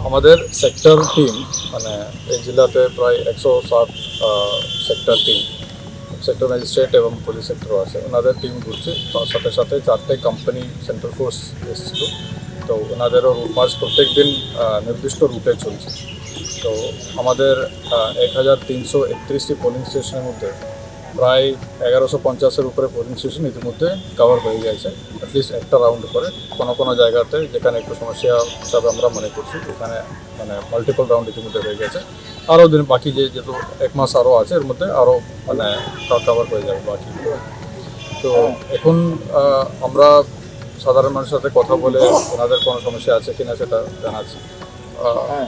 আমাদের sector team মানে এই জেলাতে প্রায় একশো ষাট সেক্টর টিম সেক্টর ম্যাজিস্ট্রেট এবং পুলিশ সেক্টরও আছে। ওনাদের টিম ঘুরছে। তার সাথে সাথে চারটে কোম্পানি সেন্ট্রাল ফোর্স এসেছিল। তো ওনাদেরও রুট প্রত্যেক দিন নির্দিষ্ট রুটে চলছে। তো আমাদের এক হাজার তিনশো একত্রিশটি পোলিং স্টেশনের মধ্যে প্রায় এগারোশো পঞ্চাশের উপরে পোলিং স্টেশন ইতিমধ্যে কভার হয়ে গেছে অ্যাটলিস্ট একটা রাউন্ড করে। কোনো কোনো জায়গাতে যেখানে একটু সমস্যা হিসাবে আমরা মনে করছি ওখানে মানে মাল্টিপল রাউন্ড ইতিমধ্যে হয়ে গেছে। আরও দিন বাকি যে যেহেতু এক মাস আরও আছে এর মধ্যে আরও মানে কভার হয়ে যাবে বাকি। তো এখন আমরা সাধারণ মানুষের সাথে কথা বলে ওনাদের কোনো সমস্যা আছে কিনা সেটা জানাচ্ছি। আহ,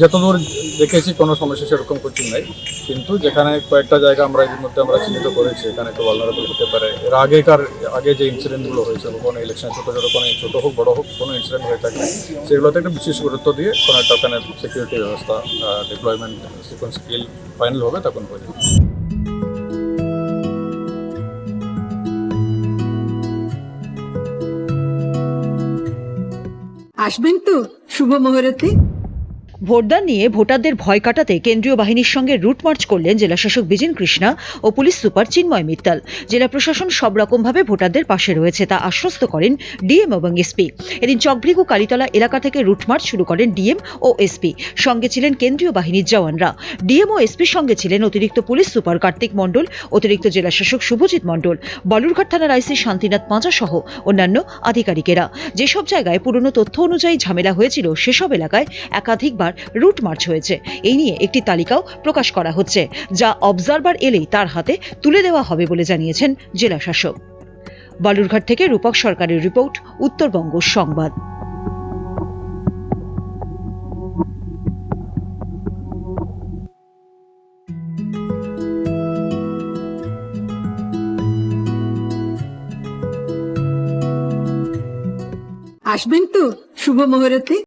যতদূর দেখেছি, কোনো সমস্যা সেরকম কিছু নেই। কিন্তু যেখানে কয়েকটা জায়গা আমরা এর মধ্যে আমরা চিহ্নিত করেছি, এখানে একটু ভালনারেবল হতে পারে। এর আগেকার, আগে যে ইনসিডেন্টগুলো হয়েছে কোনো ইলেকশন ছোটো ছোটো, কোনো ছোটো হোক, বড়ো হোক, কোনো ইনসিডেন্ট হয়ে থাকে সেগুলোতে একটা বিশেষ গুরুত্ব দিয়ে কোনো একটা ওখানে সিকিউরিটি ব্যবস্থা ডিপ্লয়মেন্ট সিকোয়েন্স স্কিল ফাইনাল হবে, তখন হয়ে যাবে। আসবেন তো শুভ মুহূর্তে? ভোটদান নিয়ে ভোটারদের ভয় কাটাতে কেন্দ্রীয় বাহিনীর সঙ্গে রুট মার্চ করলেন জেলাশাসক বিজেন কৃষ্ণা ও পুলিশ সুপার চিন্ময় মিত্তাল। জেলা প্রশাসন সব রকমভাবে ভোটারদের পাশে রয়েছে তা আশ্বস্ত করেন ডিএম এবং এসপি। এদিন চকভৃগু কালীতলা এলাকা থেকে রুট মার্চ শুরু করেন ডিএম ও এসপি। সঙ্গে ছিলেন কেন্দ্রীয় বাহিনীর জওয়ানরা। ডিএম ও এসপির সঙ্গে ছিলেন অতিরিক্ত পুলিশ সুপার কার্তিক মণ্ডল, অতিরিক্ত জেলাশাসক শুভজিৎ মণ্ডল, বালুরঘাট থানার আইসি শান্তিনাথ পাঁচা সহ অন্যান্য আধিকারিকেরা। যেসব জায়গায় পুরনো তথ্য অনুযায়ী ঝামেলা হয়েছিল, সেসব এলাকায় একাধিকবার রুট মার্চ হয়েছে। এই নিয়ে একটি তালিকাও প্রকাশ করা হচ্ছে, যা অবজারভার এলেই তার হাতে তুলে দেওয়া হবে বলে জানিয়েছেন জেলা শাসক। বালুরঘাট থেকে রূপক সরকারের রিপোর্ট, উত্তরবঙ্গ সংবাদ। আসবেন তো শুভ মুহূর্তে।